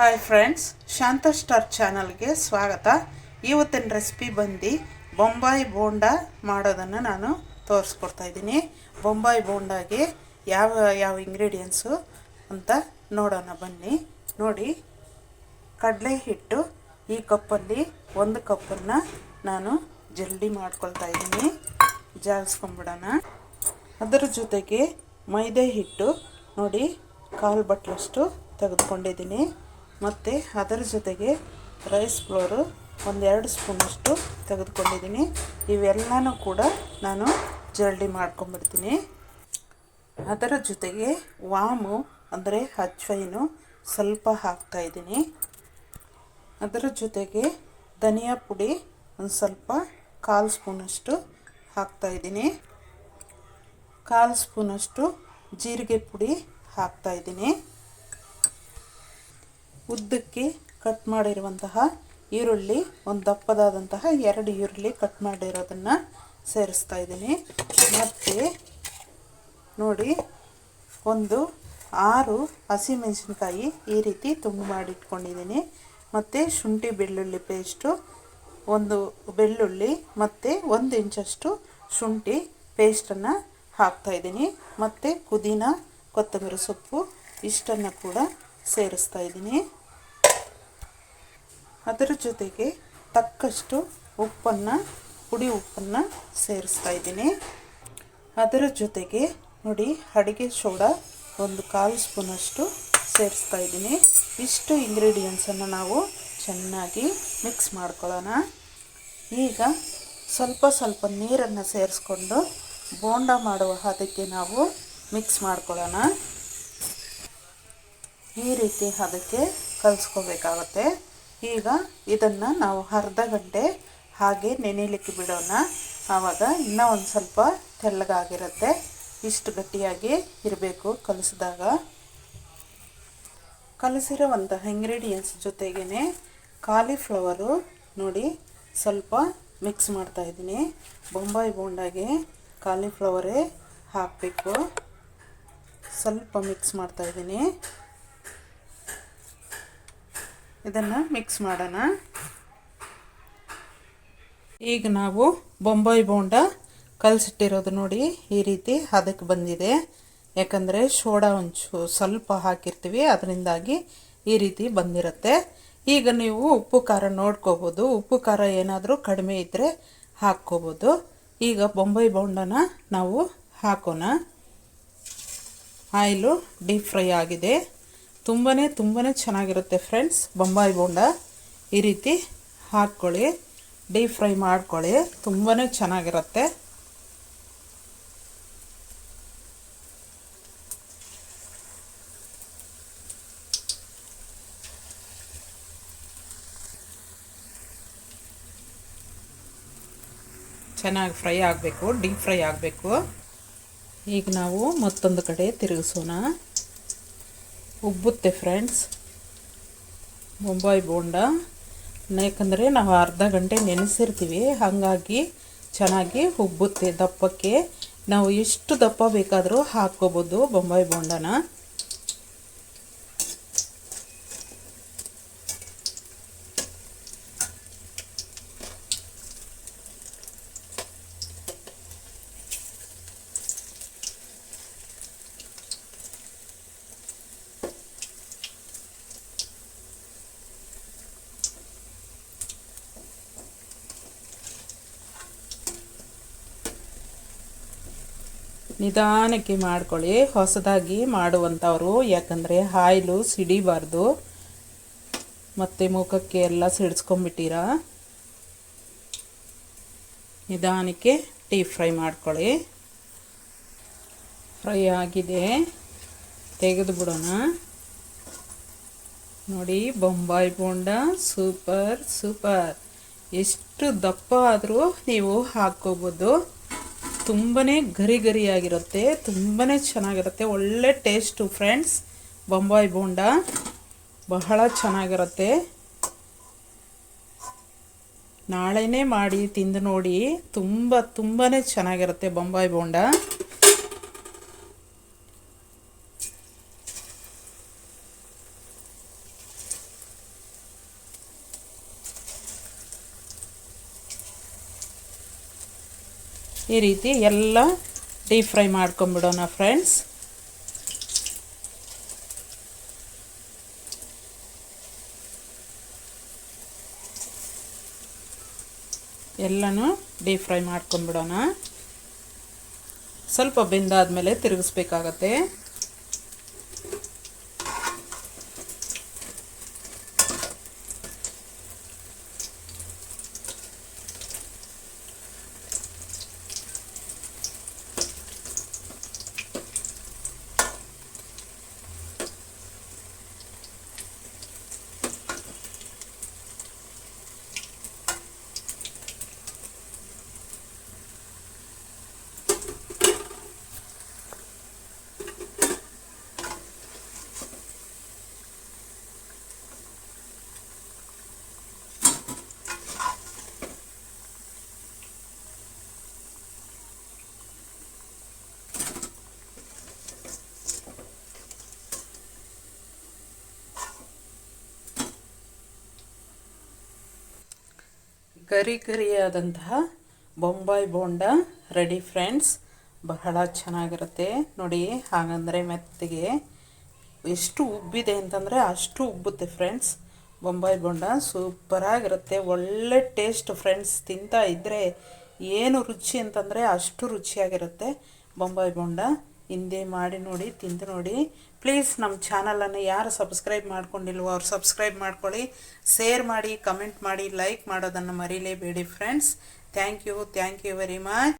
Hi friends ಶಾಂತ star ಚಾನಲ್ಗೆ ಸ್ವಾಗತ. ಇವತ್ತಿನ ರೆಸಿಪಿ ಬಂದು ಬೊಂಬಾಯಿ ಬೋಂಡ ಮಾಡೋದನ್ನು ನಾನು ತೋರಿಸ್ಕೊಡ್ತಾ ಇದ್ದೀನಿ. ಬೊಂಬಾಯಿ ಬೋಂಡಾಗೆ ಯಾವ ಯಾವ ಇಂಗ್ರೀಡಿಯೆಂಟ್ಸು ಅಂತ ನೋಡೋಣ ಬನ್ನಿ. ನೋಡಿ, ಕಡಲೆ ಹಿಟ್ಟು ಈ ಕಪ್ಪಲ್ಲಿ ಒಂದು ಕಪ್ಪನ್ನು ನಾನು ಜಲ್ದಿ ಮಾಡ್ಕೊಳ್ತಾ ಇದ್ದೀನಿ. ಜಾಲಿಸ್ಕೊಂಬಿಡೋಣ. ಅದರ ಜೊತೆಗೆ ಮೈದೆ ಹಿಟ್ಟು ನೋಡಿ, ಕಾಲು ಬಟ್ಲಷ್ಟು ತೆಗೆದುಕೊಂಡಿದ್ದೀನಿ. ಮತ್ತು ಅದರ ಜೊತೆಗೆ ರೈಸ್ ಫ್ಲೋರು ಒಂದೆರಡು ಸ್ಪೂನಷ್ಟು ತೆಗೆದುಕೊಂಡಿದ್ದೀನಿ. ಇವೆಲ್ಲನೂ ಕೂಡ ನಾನು ಜರಡಿ ಮಾಡ್ಕೊಂಬಿಡ್ತೀನಿ ಅದರ ಜೊತೆಗೆ ವಾಮು, ಅಂದರೆ ಅಜ್ವೈನು ಸ್ವಲ್ಪ ಹಾಕ್ತಾಯಿದ್ದೀನಿ ಅದರ ಜೊತೆಗೆ ಧನಿಯಾ ಪುಡಿ ಒಂದು ಸ್ವಲ್ಪ ಕಾಲು ಸ್ಪೂನಷ್ಟು ಹಾಕ್ತಾಯಿದ್ದೀನಿ ಕಾಲು ಸ್ಪೂನಷ್ಟು ಜೀರಿಗೆ ಪುಡಿ ಹಾಕ್ತಾಯಿದ್ದೀನಿ ಉದ್ದಕ್ಕೆ ಕಟ್ ಮಾಡಿರುವಂತಹ ಈರುಳ್ಳಿ, ಒಂದು ದಪ್ಪದಾದಂತಹ ಎರಡು ಈರುಳ್ಳಿ ಕಟ್ ಮಾಡಿರೋದನ್ನು ಸೇರಿಸ್ತಾ ಇದ್ದೀನಿ. ಮತ್ತು ನೋಡಿ, ಒಂದು ಆರು ಹಸಿಮೆಣಸಿನ್ಕಾಯಿ ಈ ರೀತಿ ತುಂಬ ಮಾಡಿಟ್ಕೊಂಡಿದ್ದೀನಿ. ಮತ್ತು ಶುಂಠಿ ಬೆಳ್ಳುಳ್ಳಿ ಪೇಸ್ಟು ಒಂದು ಬೆಳ್ಳುಳ್ಳಿ ಮತ್ತು ಒಂದು ಇಂಚಷ್ಟು ಶುಂಠಿ ಪೇಸ್ಟನ್ನು ಹಾಕ್ತಾಯಿದ್ದೀನಿ ಮತ್ತು ಪುದೀನ, ಕೊತ್ತಂಬರಿ ಸೊಪ್ಪು ಇಷ್ಟನ್ನು ಕೂಡ ಸೇರಿಸ್ತಾ ಇದ್ದೀನಿ. ಅದರ ಜೊತೆಗೆ ತಕ್ಕಷ್ಟು ಉಪ್ಪನ್ನು, ಪುಡಿ ಉಪ್ಪನ್ನು ಸೇರಿಸ್ತಾ ಇದ್ದೀನಿ. ಅದರ ಜೊತೆಗೆ ನೋಡಿ, ಅಡುಗೆ ಸೋಡಾ ಒಂದು ಕಾಲು ಸ್ಪೂನಷ್ಟು ಸೇರಿಸ್ತಾ ಇದ್ದೀನಿ. ಇಷ್ಟು ಇಂಗ್ರೀಡಿಯೆಂಟ್ಸನ್ನು ನಾವು ಚೆನ್ನಾಗಿ ಮಿಕ್ಸ್ ಮಾಡ್ಕೊಳ್ಳೋಣ. ಈಗ ಸ್ವಲ್ಪ ಸ್ವಲ್ಪ ನೀರನ್ನು ಸೇರಿಸ್ಕೊಂಡು ಬೋಂಡ ಮಾಡುವ ಹದಕ್ಕೆ ನಾವು ಮಿಕ್ಸ್ ಮಾಡ್ಕೊಳ್ಳೋಣ. ಈ ರೀತಿ ಅದಕ್ಕೆ ಕಲಿಸ್ಕೋಬೇಕಾಗತ್ತೆ. ಈಗ ಇದನ್ನು ನಾವು ಅರ್ಧ ಗಂಟೆ ಹಾಗೆ ನೆನೆಯಲಿಕ್ಕೆ ಬಿಡೋಣ. ಆವಾಗ ಇನ್ನೂ ಒಂದು ಸ್ವಲ್ಪ ತೆಳ್ಳಗಾಗಿರುತ್ತೆ. ಇಷ್ಟು ಗಟ್ಟಿಯಾಗಿ ಇರಬೇಕು ಕಲಿಸಿದಾಗ. ಕಲಸಿರುವಂತಹ ಇಂಗ್ರೀಡಿಯೆಂಟ್ಸ್ ಜೊತೆಗೇ ಕಾಲಿಫ್ಲವರು ನೋಡಿ ಸ್ವಲ್ಪ ಮಿಕ್ಸ್ ಮಾಡ್ತಾಯಿದ್ದೀನಿ ಬೊಂಬಾಯಿ ಬೋಂಡಾಗೆ ಕಾಲಿಫ್ಲವರೇ ಹಾಕಬೇಕು. ಸ್ವಲ್ಪ ಮಿಕ್ಸ್ ಮಾಡ್ತಾಯಿದ್ದೀನಿ ಇದನ್ನು ಮಿಕ್ಸ್ ಮಾಡೋಣ. ಈಗ ನಾವು ಬೊಂಬಾಯಿ ಬೋಂಡ ಕಲಸಿಟ್ಟಿರೋದು ನೋಡಿ ಈ ರೀತಿ ಅದಕ್ಕೆ ಬಂದಿದೆ. ಯಾಕಂದರೆ ಸೋಡಾ ಒಂಚು ಸ್ವಲ್ಪ ಹಾಕಿರ್ತೀವಿ, ಅದರಿಂದಾಗಿ ಈ ರೀತಿ ಬಂದಿರುತ್ತೆ. ಈಗ ನೀವು ಉಪ್ಪು ಖಾರ ನೋಡ್ಕೋಬೋದು. ಉಪ್ಪು ಖಾರ ಏನಾದರೂ ಕಡಿಮೆ ಇದ್ದರೆ ಹಾಕ್ಕೋಬೋದು. ಈಗ ಬೊಂಬೈ ಬೌಂಡನ ನಾವು ಹಾಕೋಣ. ಆಯಿಲು ಡೀಪ್ ಫ್ರೈ ಆಗಿದೆ. ತುಂಬಾ ತುಂಬಾ ಚೆನ್ನಾಗಿರುತ್ತೆ ಫ್ರೆಂಡ್ಸ್ ಬೊಂಬಾಯಿ ಬೋಂಡ. ಈ ರೀತಿ ಹಾಕ್ಕೊಳ್ಳಿ. ಡೀಪ್ ಫ್ರೈ ಮಾಡ್ಕೊಳ್ಳಿ. ತುಂಬಾ ಚೆನ್ನಾಗಿರುತ್ತೆ. ಚೆನ್ನಾಗಿ ಫ್ರೈ ಆಗಬೇಕು. ಡೀಪ್ ಫ್ರೈ ಆಗಬೇಕು. ಈಗ ನಾವು ಮತ್ತೊಂದು ಕಡೆ ತಿರುಗಿಸೋಣ. ಉಬ್ಬುತ್ತೆ ಫ್ರೆಂಡ್ಸ್ ಬೊಂಬಾಯಿ ಬೋಂಡ. ಯಾಕಂದರೆ ನಾವು ಅರ್ಧ ಗಂಟೆ ನೆನೆಸಿರ್ತೀವಿ, ಹಾಗಾಗಿ ಚೆನ್ನಾಗಿ ಉಬ್ಬುತ್ತೆ ದಪ್ಪಕ್ಕೆ. ನಾವು ಎಷ್ಟು ದಪ್ಪ ಬೇಕಾದರೂ ಹಾಕ್ಕೋಬೋದು ಬೊಂಬಾಯಿ ಬೋಂಡನ. ನಿಧಾನಕ್ಕೆ ಮಾಡ್ಕೊಳ್ಳಿ. ಹೊಸದಾಗಿ ಮಾಡುವಂಥವ್ರು. ಯಾಕಂದರೆ ಆಯಿಲು ಸಿಡಿಬಾರ್ದು. ಮತ್ತು ಮುಖಕ್ಕೆ ಎಲ್ಲ ಸಿಡಿಸ್ಕೊಂಬಿಟ್ಟಿರ ನಿಧಾನಕ್ಕೆ ಟೀ ಫ್ರೈ ಮಾಡ್ಕೊಳ್ಳಿ. ಫ್ರೈ ಆಗಿದೆ. ತೆಗೆದು ಬಿಡೋಣ. ನೋಡಿ, ಬೊಂಬಾಯಿ ಬೋಂಡ. Super super. ಎಷ್ಟು ದಪ್ಪ ಆದರೂ ನೀವು ಹಾಕ್ಕೋಬೋದು. ತುಂಬಾ ಗರಿ ಗರಿಯಾಗಿರುತ್ತೆ ತುಂಬಾ ಚೆನ್ನಾಗಿರುತ್ತೆ. ಒಳ್ಳೆ ಟೇಸ್ಟು ಫ್ರೆಂಡ್ಸ್. ಬೊಂಬಾಯಿ ಬೋಂಡ ಬಹಳ ಚೆನ್ನಾಗಿರುತ್ತೆ. ನಾಳೆನೇ ಮಾಡಿ, ತಿಂದು ನೋಡಿ. ತುಂಬ ತುಂಬಾ ಚೆನ್ನಾಗಿರುತ್ತೆ ಬೊಂಬಾಯಿ ಬೋಂಡ. ಈ ರೀತಿ ಎಲ್ಲ ಡೀಪ್ ಫ್ರೈ ಮಾಡ್ಕೊಂಬಿಡೋಣ ಫ್ರೆಂಡ್ಸ್. ಎಲ್ಲನೂ ಡೀಪ್ ಫ್ರೈ ಮಾಡ್ಕೊಂಬಿಡೋಣ. ಸ್ವಲ್ಪ ಬೆಂದಾದ್ಮೇಲೆ ತಿರುಗಿಸ್ಬೇಕಾಗತ್ತೆ. ಗರಿ ಗರಿಯಾದಂತಹ ಬೊಂಬಾಯಿ ಬೋಂಡ ರೆಡಿ ಫ್ರೆಂಡ್ಸ್, ಬಹಳ ಚೆನ್ನಾಗಿರುತ್ತೆ. ನೋಡಿ, ಹಾಗಂದರೆ ಮೆತ್ತಗೆ ಎಷ್ಟು ಉಬ್ಬಿದೆ ಅಂತಂದರೆ ಅಷ್ಟು ಉಬ್ಬುತ್ತೆ ಫ್ರೆಂಡ್ಸ್. ಬೊಂಬಾಯಿ ಬೋಂಡ ಸೂಪರಾಗಿರುತ್ತೆ. ಒಳ್ಳೆ ಟೇಸ್ಟ್ ಫ್ರೆಂಡ್ಸ್, ತಿಂತಾ ಇದ್ದರೆ ಏನು ರುಚಿ ಅಂತಂದರೆ ಅಷ್ಟು ರುಚಿಯಾಗಿರುತ್ತೆ. ಬೊಂಬಾಯಿ ಬೋಂಡ ಹಿಂದೆ ಮಾಡಿ ನೋಡಿ, ತಿಂದು ನೋಡಿ. ಪ್ಲೀಸ್ ನಮ್ಮ ಚಾನಲನ್ನು ಯಾರು ಸಬ್ಸ್ಕ್ರೈಬ್ ಮಾಡ್ಕೊಂಡಿಲ್ವೋ ಅವ್ರು ಸಬ್ಸ್ಕ್ರೈಬ್ ಮಾಡ್ಕೊಳ್ಳಿ. ಶೇರ್ ಮಾಡಿ ಕಮೆಂಟ್ ಮಾಡಿ ಲೈಕ್ ಮಾಡೋದನ್ನು ಮರೀಲೇಬೇಡಿ friends thank you thank you very much